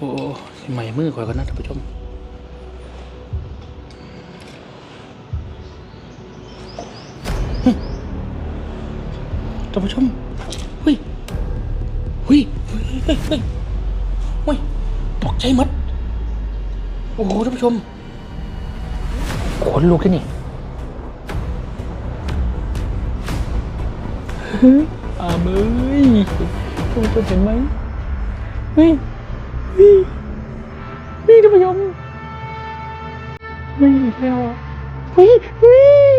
โอ้ใหม่มือข่อยกันนะท่านผู้ชมท่านผู้ชมเฮ้ยเฮ้ยเฮ้ยเฮ้ยเฮ้ยตกใจมัด โอ้โหท่านผู้ชมขนลุกที่นี่เฮ้ยอาเมยท่านผู้ชมเห็นไหมเฮ้ย นี่ นี่ท่านผู้ชมเฮ้ยอีกแล้วอ่เฮ้ยเฮ้ย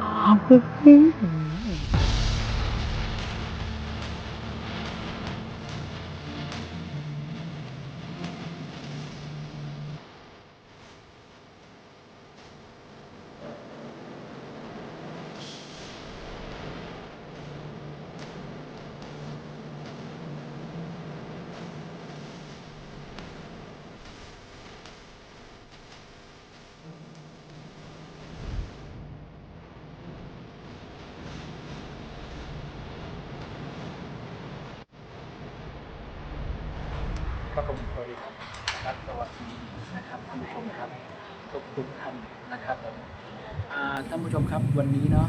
อาเมย ครับผมสวัสดีครับครับสวัสดีนะครับท่านผู้ชมครับทุกทุกท่านนะครับผมท่านผู้ชมครับวันนี้เนาะ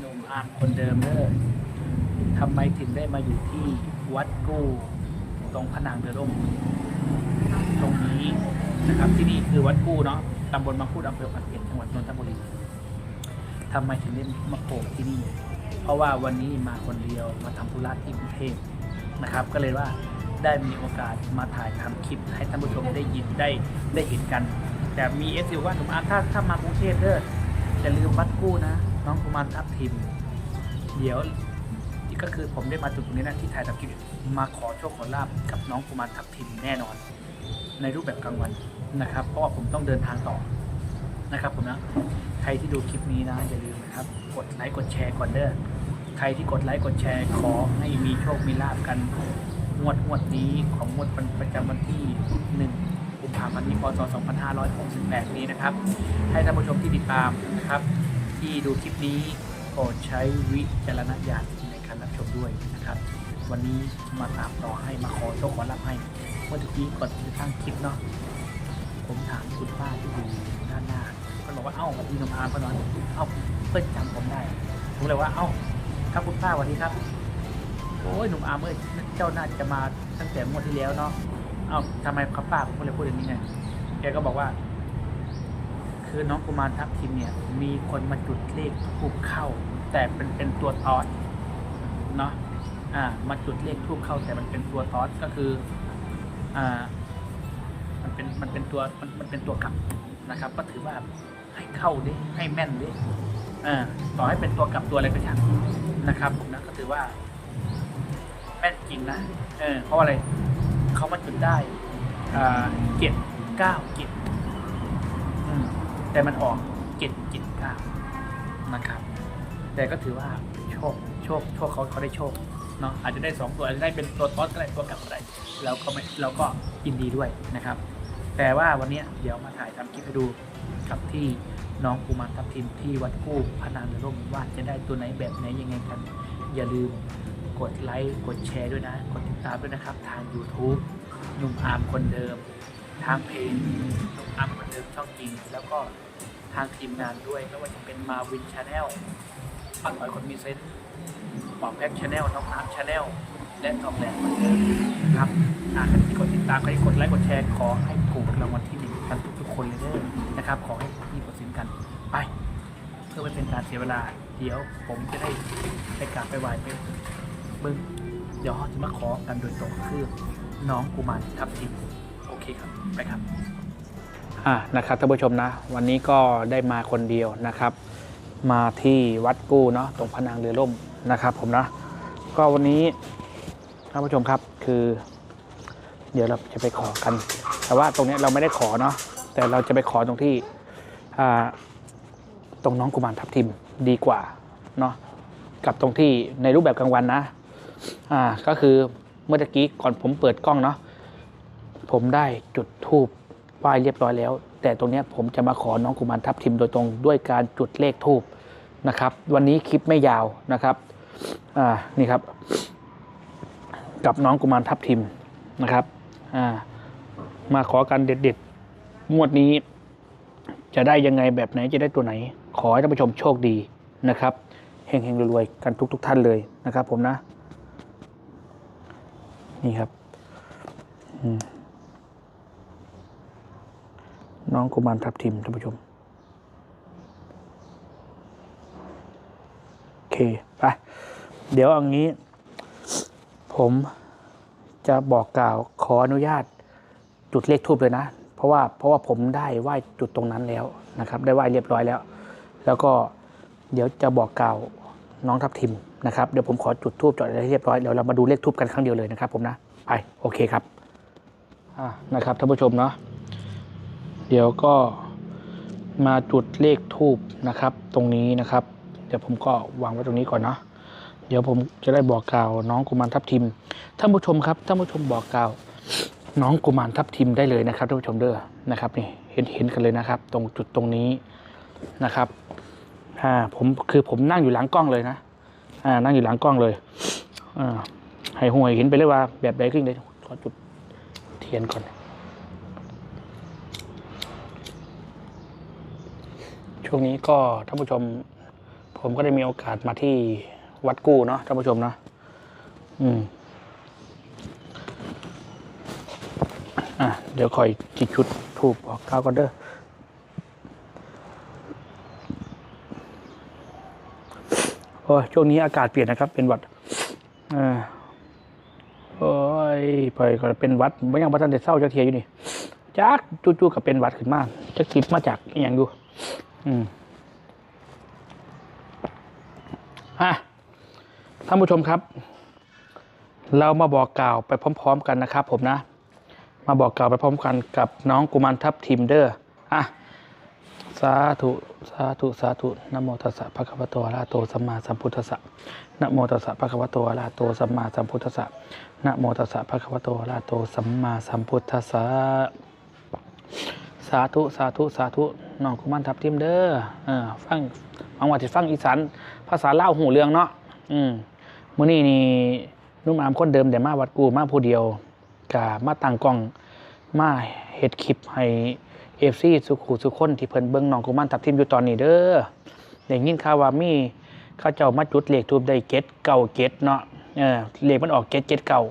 หนุ่มอาร์มคนเดิมเด้อทำไมถึงได้มาอยู่ที่วัดกู้ตรงพระนางเรือร่มตรงนี้นะครับที่นี่คือวัดกู้เนาะตำบลบางพูดอำเภอปากเกร็ดจังหวัดนนทบุรีทำไมถึงได้มาโผล่ที่นี่ เพราะว่าวันนี้มาคนเดียวมาทำธุระที่กรุงเทพนะครับ ก็เลยว่า ได้มีโอกาสมาถ่ายทำคลิปให้ท่านผู้ชมได้ยินได้ได้เห็นกัน แต่มีเอสว่าหนุ่มอาร์ตถ้าถ้ามากรุงเทพเด้อจะลืมวัดกู้นะ น้องกุมารทับทิม เดี๋ยวก็คือผมได้มาจุดตรงนี้นะที่ถ่ายทำคลิปมาขอโชคขอลาบกับน้องกุมารทับทิมแน่นอน ในรูปแบบกลางวันนะครับ เพราะว่าผมต้องเดินทางต่อนะครับผมนะใครที่ดูคลิปนี้นะอย่าลืมนะครับ กดไลค์กดแชร์ก่อนเด้อใครที่กดไลค์กดแชร์ขอให้มีโชคมีลาบกัน วดงวดนี้ของงวดประจำวันที่ 1 กุมภาพันธ์นี้พศ 2568 นี้นะครับ ให้ท่านผู้ชมที่ติดตามนะครับ ที่ดูคลิปนี้โปรดใช้วิจารณญาณในการรับชมด้วยนะครับ วันนี้มาตามต่อให้มาขอโชคขอลาบให้เมื่อกี้ก่อนที่จะตั้งคลิปเนาะผมถามคุณป้าที่อยู่ด้านหน้าก็บอกว่าเอ้าวันนี้น้องอาร์มก็นอนเอ้าเพิ่งจำผมได้ผมเลยว่าเอ้าครับคุณป้าสวัสดีครับ โอ้ยหนุ่มอาร์มเอ้ยเจ้าน่าจะมาตั้งแต่งวดที่แล้วเนาะเอ้าทำไมครับป้าผมเลยพูดอย่างนี้ไงแกก็บอกว่า คือน้องกุมารทัพทิมเนี่ย มีคนมาจุดเลขทูบเข้า แต่เป็นเป็นตัวตอดเนาะอ่า มาจุดเลขทูบเข้า แต่มันเป็นตัวตอดก็คือ อ่า มันเป็นมันเป็นตัวมันมันเป็นตัวกลับนะครับ ก็ถือว่าให้เข้าดิให้แม่นดิอ่าต่อให้เป็นตัวกลับตัวอะไรก็ช่างนะครับผมนะก็ถือว่า ม่นจริงนะเออเพราะอะไรเขามาจุดได้เจ็ดเก้าเจ็ดแต่มันออกเจ็ดเจ็ดเก้านะครับ แต่ก็ถือว่าโชคโชคโชคเขาเขาได้โชคเนาะอาจจะได้สองตัวอาจจะได้เป็นตัวท็อตก็ได้ตัวกลับก็ได้เราก็ไม่เราก็ยินดีด้วยนะครับ แต่ว่าวันนี้เดี๋ยวมาถ่ายทำคลิปให้ดูกับที่น้องกุมารทับทิมที่วัดกู้พนางเรือร่มว่าจะได้ตัวไหนแบบไหนยังไงกัน อย่าลืม กดไลค์กดแชร์ด้วยนะ กดติดตามด้วยนะครับ ทาง YouTube หนุ่มอาร์มคนเดิม ทางเพจหนุ่มอาร์มคนเดิมช่องจริง แล้วก็ทางทีมงานด้วยไม่ว่าจะเป็นมาวินชาแนลปักหอยคนมีเซนต์ปอกแพ็กชาแนลน้องอาร์มชาแนลและทอมแลนด์คนเดิมครับอ่าใครที่กดติดตามใครที่กดไลค์กดแชร์ขอให้ถูกรางวัลที่หนึ่งกันทุกๆคนเลยเด้อนะครับขอให้มีเปอร์เซ็นกันไปเพื่อไม่เป็นการเสียเวลา เดี๋ยวผมจะได้ไปกราบไปไหว้ไป เบิ้งเดี๋ยวเขาจะมาขอกันโดยตรงคือน้องกุมารทับทิมโอเคครับ ไปครับ อ่านะครับท่านผู้ชมนะ วันนี้ก็ได้มาคนเดียวนะครับ มาที่วัดกู้เนาะตรงพระนางเรือล่มนะครับ ผมนะ ก็วันนี้ท่านผู้ชมครับคือ เดี๋ยวเราจะไปขอกัน แต่ว่าตรงเนี้ยเราไม่ได้ขอเนาะแต่เราจะไปขอตรงที่อ่าตรงน้องกุมารทับทิมดีกว่าเนาะกับตรงที่ในรูปแบบกลางวันนะ อ่าก็คือเมื่อกี้ก่อนผมเปิดกล้องเนาะผมได้จุดทูบไหว้เรียบร้อยแล้ว แต่ตรงนี้ผมจะมาขอน้องกุมารทับทิมโดยตรงด้วยการจุดเลขทูบนะครับ วันนี้คลิปไม่ยาวนะครับอ่านี่ครับ กับน้องกุมารทับทิมนะครับอ่ามาขอกันเด็ดๆงวดนี้ จะได้ยังไงแบบไหนจะได้ตัวไหน ขอให้ท่านผู้ชมโชคดีนะครับเฮงๆรวยๆกันทุก ๆ ท่านเลยนะครับ ผมนะ นี่ครับน้องกุมารทับทิมท่านผู้ชม โอเค ไป เดี๋ยวเอย่างนี้ ผมจะบอกกล่าวขออนุญาตจุดเลขทูบเลยนะ เพราะว่าเพราะว่าผมได้ไหว้จุดตรงนั้นแล้วนะครับ ได้ไหว้เรียบร้อยแล้ว แล้วก็เดี๋ยวจะบอกกล่าว น้องทับทิมนะครับเดี๋ยวผมขอจุดทูบจอดอะไรให้เรียบร้อยเดี๋ยวเรามาดูเลขทูบกันครั้งเดียวเลยนะครับ ผมนะไปโอเคครับอ่านะครับท่านผู้ชมเนาะเดี๋ยวก็มาจุดเลขทูบนะครับ ตรงนี้นะครับ เดี๋ยวผมก็วางไว้ตรงนี้ก่อนเนาะเดี๋ยวผมจะได้บอกกล่าวน้องกุมารทับทิมท่านผู้ชมครับท่านผู้ชมบอกกล่าวน้องกุมารทับทิมได้เลยนะครับท่านผู้ชมเด้อนะครับนี่เห็นเห็นกันเลยนะครับ ตรงจุดตรงนี้นะครับ อ่าผมคือผมนั่งอยู่หลังกล้องเลยนะอ่านั่งอยู่หลังกล้องเลยอ่าให้ห่วยเห็นไปเลยว่า แบบใดขึ้นเลยขอจุดเทียนก่อน ช่วงนี้ก็ท่านผู้ชม ผมก็ได้มีโอกาสมาที่วัดกู้เนาะท่านผู้ชมเนาะอืมอะเดี๋ยวคอยจิกชุดถูกออกก้าวก่อนเด้อ โอ้ยช่วงนี้อากาศเปลี่ยนนะครับ เป็นหวัดอ่าโอ้ยไปก็เป็นวัดไม่ยังพันเด็ดเศร้าจะเทียอยู่นี่จักจู่ๆกับเป็นวัดขึ้นมาจะคิดมาจากอย่างดูอืมอะท่านผู้ชมครับ เรามาบอกกล่าวไปพร้อม ๆ กันนะครับ ผมนะ มาบอกกล่าวไปพร้อมกันกับน้องกุมารทับทิมเดอร์อะสาธุ สาธุสาธุนโมตัสสะภะคะวะโตอะระหะโตสัมมาสัมพุทธัสสะนโมตัสสะภะคะวะโตอะระหะโตสัมมาสัมพุทธัสสะนโมตัสสะภะคะวะโตอะระหะโตสัมมาสัมพุทธัสสะสาธุสาธุสาธุน้องกุมารทับทิมเด้อเออฟังบางวันที่ฟังอีสานภาษาเล่าหูเรื่องเนาะอืมมื้อนี้นี่นุ่มอามคนเดิมแต่มาวัดกูมาผู้เดียวกามาตั้งกล้องมาเฮ็ดคลิปให้ เอฟซีสุขุสุขคนที่เพิ่นเบิ่งน้องกุมารทับทิมอยู่ตอนนี้เด้อได้ยินข่าวว่ามีเขาเจ้ามาจุดเลขทูบได้เก็ดเก่าเก็ดเนาะเออเลขมันออกเก็ดเก็ดเก่า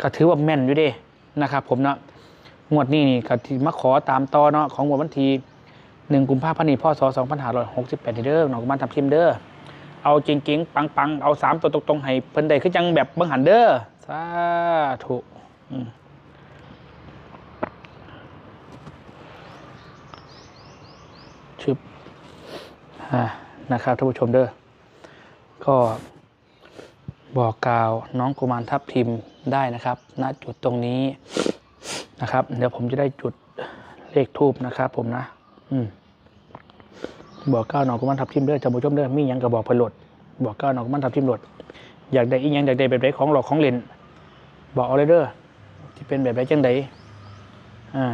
ก็ถือว่าแม่นอยู่เด้นะครับ ผมเนาะงวดนี้นี่ก็ที่มาขอตามต่อเนาะของงวดวันที่1กุมภาพันธ์นี้พ่อศ2568นี่เด้อน้องกุมารทับทิมเด้อเอาจริงๆปังๆ เอาสามตัวตรงๆให้เพิ่นได้คือจังแบบเบิ่งหันเด้อสาธุอืมชึบอ่า นะครับท่านผู้ชมเด้อก็บอกกล่าวน้องกุมารทับทิมได้นะครับณจุดตรงนี้นะครับ เดี๋ยวผมจะได้จุดเลขทูบนะครับ ผมนะ อืมบอกกล่าวน้องกุมารทับทิมเด้อท่านผู้ชมเด้อมีหยังก็บอกพลดบอกกล่าวน้องกุมารทับทิมหลดอยากได้อีหยังอยากได้แบบใดของหลอกของเล่นบอกเอาเลยเด้อที่เป็นแบบไรจังใดอ่า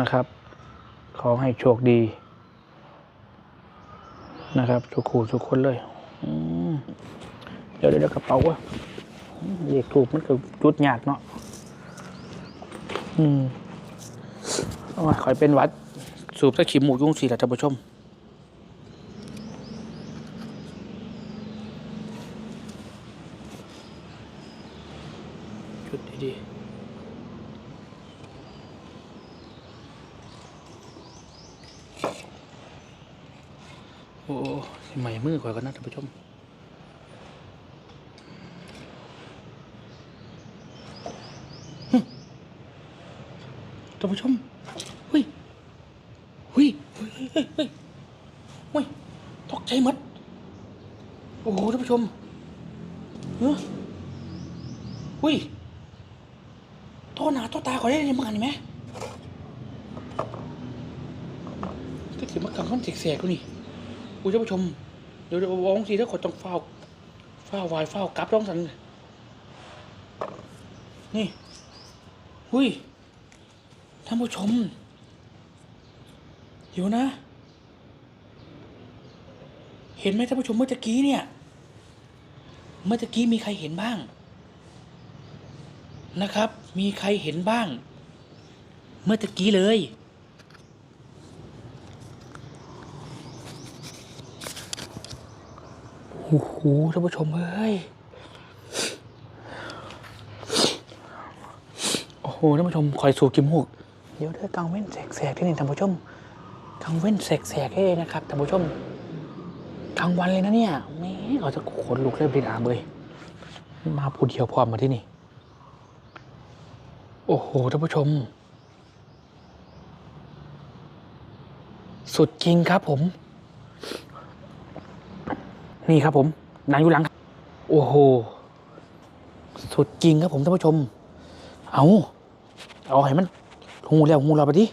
นะครับ ขอให้โชคดี นะครับสุขูสุขคนเลยเดี๋ยวเดี๋ยวกระเป๋าวะเด็กถูกมันก็จุดยากเนาะอืมอามาขอยเป็นวัด สูบสักขีมหมูยุ่งสีแหละท่านผู้ชม จุดดีๆโอ้สิใหม่มือข่อยกันนะท่านผู้ชม หึท่านผู้ชมเฮ้ยเฮ้ยเฮ้ยเฮ้ยเฮ้ยเฮ้ยตกใจหมดโอ้โหท่านผู้ชมเฮ้ยอุ้ยโทษหนาโทษตาขอได้ยังมึงหันไหมก็ถือมากำมันเสกๆกูนี่อุ้ยท่านผู้ชม เดี๋ยวเดี๋ยววองทีถ้าขดต้องเฝ้าเฝ้าวายเฝ้ากลับต้องสันนี่อุ้ยท่านผู้ชมเดี๋ยวนะ เห็นไหมท่านผู้ชมเมื่อตะกี้เนี่ย เมื่อตะกี้มีใครเห็นบ้าง นะครับ มีใครเห็นบ้าง เมื่อตะกี้เลย โอ้โหท่านผู้ชมเอ้ย โอ้โหท่านผู้ชมคอยสูกิมหูกเดี๋ยวเธอกลางเว้นแสกๆที่นี่ท่านผู้ชมกลางเว้นแสกๆให้นะครับท่านผู้ชม กลางวันเลยนะเนี่ยแม่เราจะขนลุกเลยบินอาเบยมาพูดเดียวพร้อมมาที่นี่ โอ้โหท่านผู้ชม สุดจริงครับผม นี่ครับผมนางอยู่หลัง โอ้โห สุดจริงครับผมท่านผู้ชม เอาเอาให้มันหูแล้วหูเราไปดิ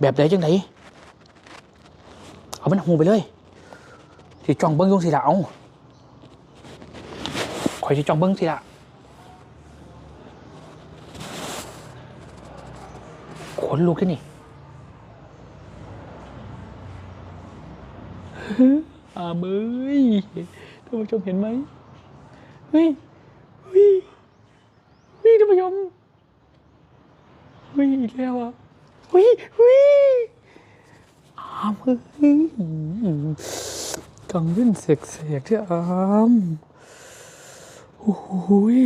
แบบไหนจังไหนเอามันหูไปเลย สิจ้องเบิ้งยุ่งสิละเอาคอยสิจ้องเบิ้งสิละขนลุกที่นี่อาเมยท่านผู้ชมเห็นไหมเฮ้ยเฮ้ยเฮ้ยท่านผู้ชมเฮ้ยอีกแล้วอะเฮ้ยเฮ้ยอาเมย กังเว้นเสกเสกที่อามโอ้โหย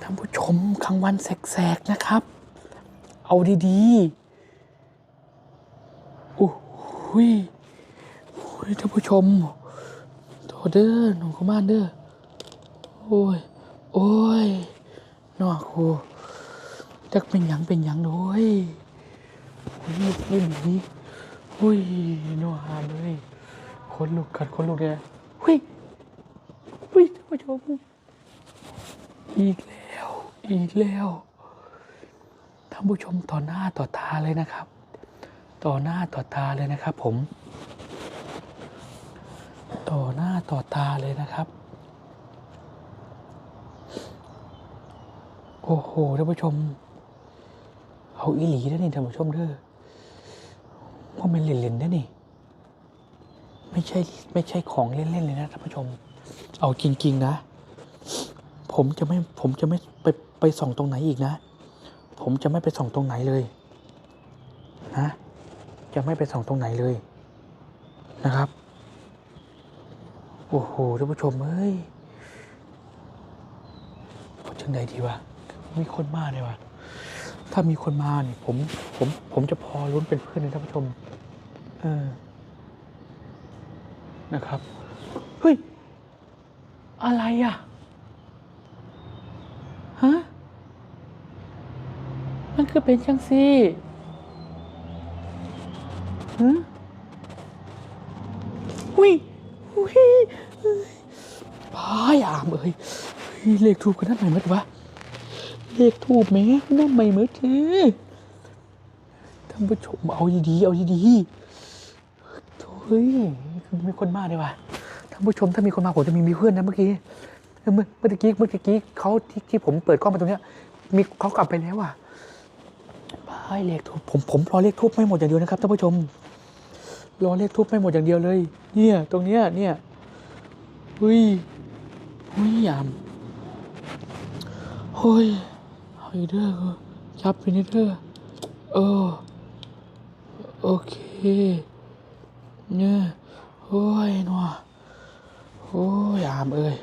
ท่านผู้ชมกลางวันแสกๆนะครับ เอาดีๆ โอ้โหยโอ้ยท่านผู้ชมโทษเด้อหนูก็มานเด้อ โอ้ย โอ้ยนอครูจักเป็นหยังเป็นหยังโอ้ยโอ้ยไม่ดีโอ้ยนอหามเลย คนลุกกัดคนลุกเลยเฮ้ยเฮ้ยท่านผู้ชมอีกแล้ว อีกแล้วท่านผู้ชมต่อหน้าต่อตาเลยนะครับ ต่อหน้าต่อตาเลยนะครับ ผม ต่อหน้าต่อตาเลยนะครับ โอ้โหท่านผู้ชม เอาอีหลีแล้วนี่ท่านผู้ชมเด้อว่ามันเล่นๆนะนี่ ไม่ใช่ไม่ใช่ของเล่นๆเลยนะท่านผู้ชม เอาจริงๆนะ ผมจะไม่ผมจะไม่ไปไปส่องตรงไหนอีกนะ ผมจะไม่ไปส่องตรงไหนเลยนะ จะไม่ไปส่องตรงไหนเลยนะครับ โอ้โหท่านผู้ชมเอ้ยเอาจังใดดีวะมีคนมาเลยวะถ้ามีคนมาเนี่ยผมผมผมจะพอรุ้นเป็นเพื่อนเลยท่านผู้ชม เออ นะครับ เฮ้ย อะไรอะ ฮะ มันคือเป็นจังซี่ฮะอุ้ยอุ้ยพายอามเอ้ยเลขทูบกันนั่นใหม่มื่อวะ เลขทูบแม่นั่นใหม่เมื่อเจ้ท่านผู้ชมเอาดีๆเอาดีๆเฮ้ย มีคนมาเลยว่ะท่านผู้ชมถ้ามีคนมาผมจะมีมีเพื่อนนะเมื่อกี้เมื่อเมื่อกี้เมื่อกี้เขาที่ที่ผมเปิดกล้องมาตรงเนี้ยมีเขากลับไปแล้วอะพายเลขทูบผมผมรอเลขทูบไม่หมดอย่างเดียวนะครับท่านผู้ชมรอเลขทูบไม่หมดอย่างเดียวเลย เนี่ย ตรงเนี้ยเนี่ยเฮ้ยเฮ้ยยามเฮ้ยเฮ้ยเด้อจับไปนี่เด้อเออโอเคเนี่ย โอ้ยนัวโอ้ยยามเอ้ย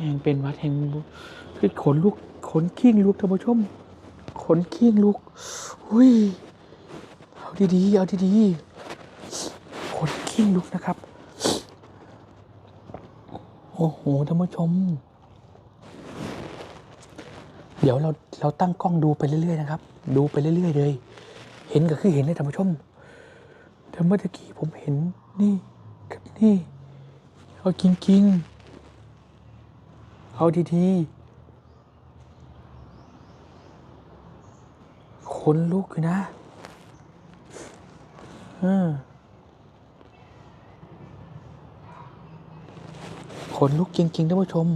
แห่งเป็นวัดแห่งคือขนลุกขนขี้งลุกท่านผู้ชมขนขี้งลุกอุ้ยเอาดีๆเอาดีๆขนขี้งลุกนะครับ โอ้โหท่านผู้ชม เดี๋ยวเราเราตั้งกล้องดูไปเรื่อยๆนะครับ ดูไปเรื่อยๆเลย เห็นก็คือเห็นเลยท่านผู้ชม แต่เมื่อกี้ผมเห็นนี่กับนี่ เอาจริงๆ เอาดีๆขนลุกอยู่นะเออขนลุกจริงๆท่านผู้ชม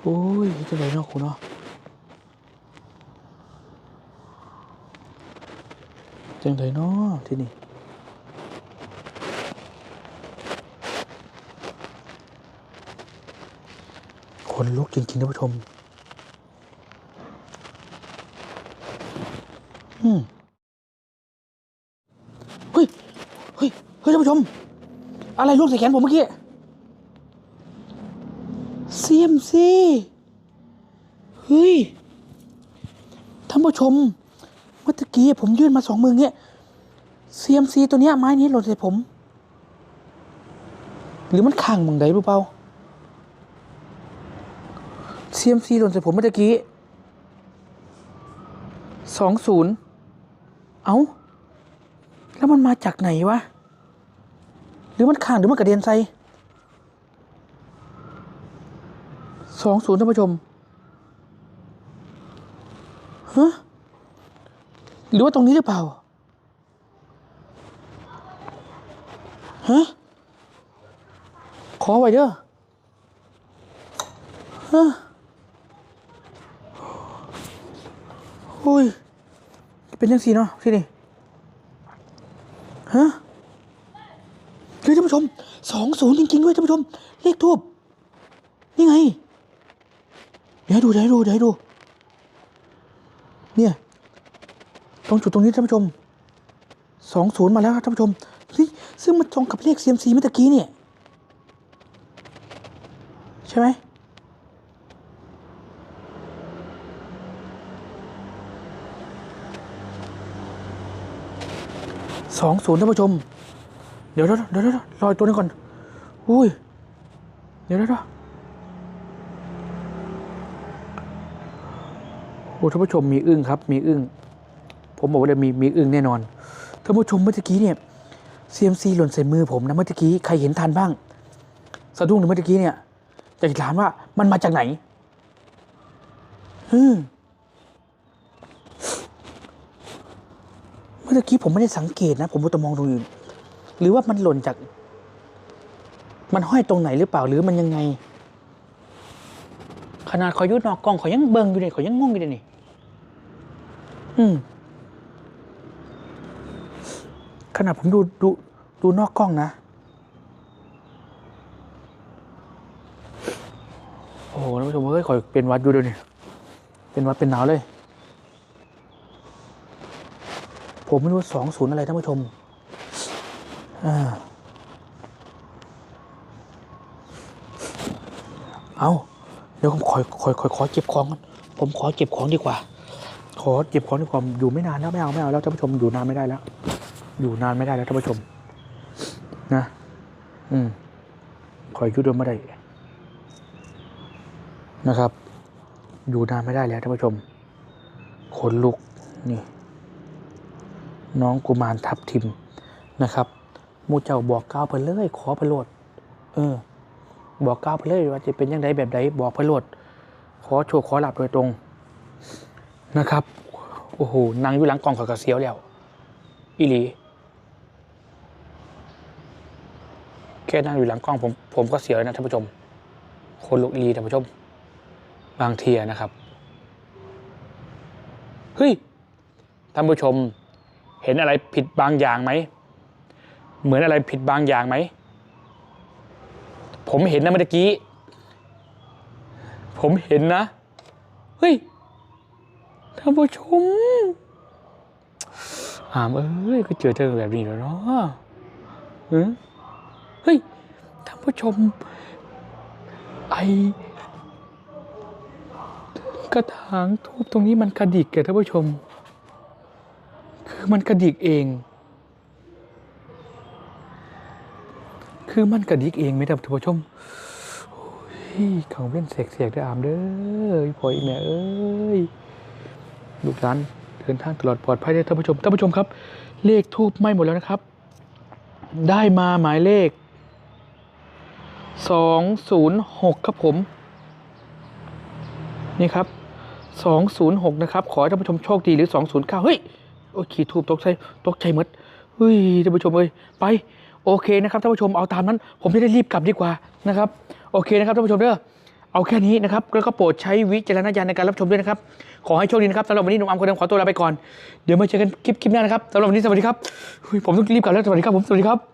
โอ้ยจะไหนเนาะคุณเนาะ จังไดเนาะที่นี่คนลุกจริงๆท่านผู้ชม อืมเฮ้ย เฮ้ย เฮ้ยท่านผู้ชม อะไรลูกใส่แขนผมเมื่อกี้เซียมซีเฮ้ยท่านผู้ชม เมื่อกี้ผมยื่นมาสองมือเงี้ยเซียมซีตัวเนี้ยไม้นี้หล่นใส่ผม หรือมันขังมึงใดเปล่าเซียมซีหล่นใส่ผมเมื่อกี้สองศูนย์เอ้า แล้วมันมาจากไหนวะ หรือมันข้าง หรือมันกระเด็นใส่สองศูนย์ท่านผู้ชมฮะ หรือว่าตรงนี้หรือเปล่าฮะขอไว้เด้อฮะอุ้ย เป็นยังสีเนาะที่นี่ฮะเฮ้ยท่านผู้ชมสองศูนย์จริงๆด้วยท่านผู้ชม เลขทูบนี่ไง เดี๋ยวดูเดี๋ยวดูเดี๋ยวดู เนี่ย รงจุดตรงนี้ท่านผู้ชมสองศูนย์มาแล้วครับท่านผู้ชมเฮ้ยซึ่งมันตรงกับเลขเซียมซีเมื่อกี้เนี่ย ใช่ไหมสองศูนย์ท่านผู้ชม เดี๋ยวเดี๋ยวเดี๋ยวเดี๋ยวรอตัวนึงก่อน อุ้ยเดี๋ยวเดี๋ยวเดี๋ยวโอ้ท่านผู้ชมมีอึ้งครับ มีอึ้ง ผมบอกว่าเลยมีมีอึ้งแน่นอนท่านผู้ชมเมื่อกี้เนี่ยเซียมซีหล่นใส่มือผมนะเมื่อกี้ใครเห็นทันบ้าง สะดุ้งเลยเมื่อกี้เนี่ยอยากจะถามว่ามันมาจากไหนอืมเมื่อกี้ผมไม่ได้สังเกตนะ ผมมัวแต่มองตรงอื่น หรือว่ามันหล่นจาก มันห้อยตรงไหนหรือเปล่าหรือมันยังไง ขนาดขอยุดนอกกล้องขอยังเบิงอยู่เลยขอยังง่วงอยู่เลยนี่ อืม ข นาดผมดูดูดูนอกกล้องนะ โอ้โหท่านผู้ชมเฮ้ยขอยเป็นวัดอยู่เดี๋ยวนี้เป็นวัดเป็นหนาวเลย ผมไม่รู้สองศูนย์อะไรท่านผู้ชมอ่าเอาเดี๋ยวผมขอขอขอขอเก็บของ ผมขอเก็บของดีกว่า ขอเก็บของดีกว่าอยู่ไม่นานแล้วไม่เอาไม่เอาแล้วท่านผู้ชมอยู่นานไม่ได้แล้ว อยู่นานไม่ได้แล้วท่านผู้ชม นะ อืมขออยุดดิมไม่ได้ นะครับ อยู่นานไม่ได้แล้วท่านผู้ชมขนลุกนี่ น้องกุมารทับทิมนะครับมูเจ้าบอกก้าวไปเลยขอไปโลดเออ บอกก้าวไปเลยว่าจะเป็นยังไงแบบใดบอกไปโลดขอโชว์ขอหลับโดยตรงนะครับ โอ้โหนางอยู่หลังกล่องขอกระเสียวแล้ว อีหลี แค่นั่งอยู่หลังกล้องผมผมก็เสียวแล้วนะท่านผู้ชม คนลุกอีหลีท่านผู้ชม บางเทีอะนะครับ เฮ้ย ท่านผู้ชม เห็นอะไรผิดบางอย่างไหม เหมือนอะไรผิดบางอย่างไหม ผมเห็นนะเมื่อกี้ ผมเห็นนะ เฮ้ย ท่านผู้ชมอามเอ้ยก็เจอเจอแบบนี้แล้วเนาะเออ เฮ้ยท่านผู้ชม ไอกระถางทูบตรงนี้มันกระดิกแกท่านผู้ชม คือมันกระดิกเอง คือมันกระดิกเองไหมท่านผู้ชมโอ้ยขังเว้นเสกเสกได้อามเด้อพ่ออีแม่เอ้ยลูกหลานเดินทางตลอดปลอดภัยได้ท่านผู้ชมท่านผู้ชมครับ เลขทูบไหม้หมดแล้วนะครับ ได้มาหมายเลข สองศูนย์หกครับผม นี่ครับสองศูนย์หกนะครับ ขอให้ท่านผู้ชมโชคดีหรือสองศูนย์เก้าเฮ้ย โอ้ยขีดทูบตกใจตกใจมดเฮ้ยท่านผู้ชมเอ้ยไปโอเคนะครับท่านผู้ชมเอาตามนั้น ผมจะได้รีบกลับดีกว่านะครับ โอเคนะครับท่านผู้ชมเด้อเอาแค่นี้นะครับแล้วก็โปรดใช้วิจารณญาณในการรับชมด้วยนะครับ ขอให้โชคดีนะครับสำหรับวันนี้หนุ่มอัมคนเดิมขอตัวลาไปก่อน เดี๋ยวมาเจอกันคลิปคลิปหน้านะครับสำหรับวันนี้สวัสดีครับเฮ้ยผมต้องรีบกลับแล้วสวัสดีครับผมสวัสดีครับ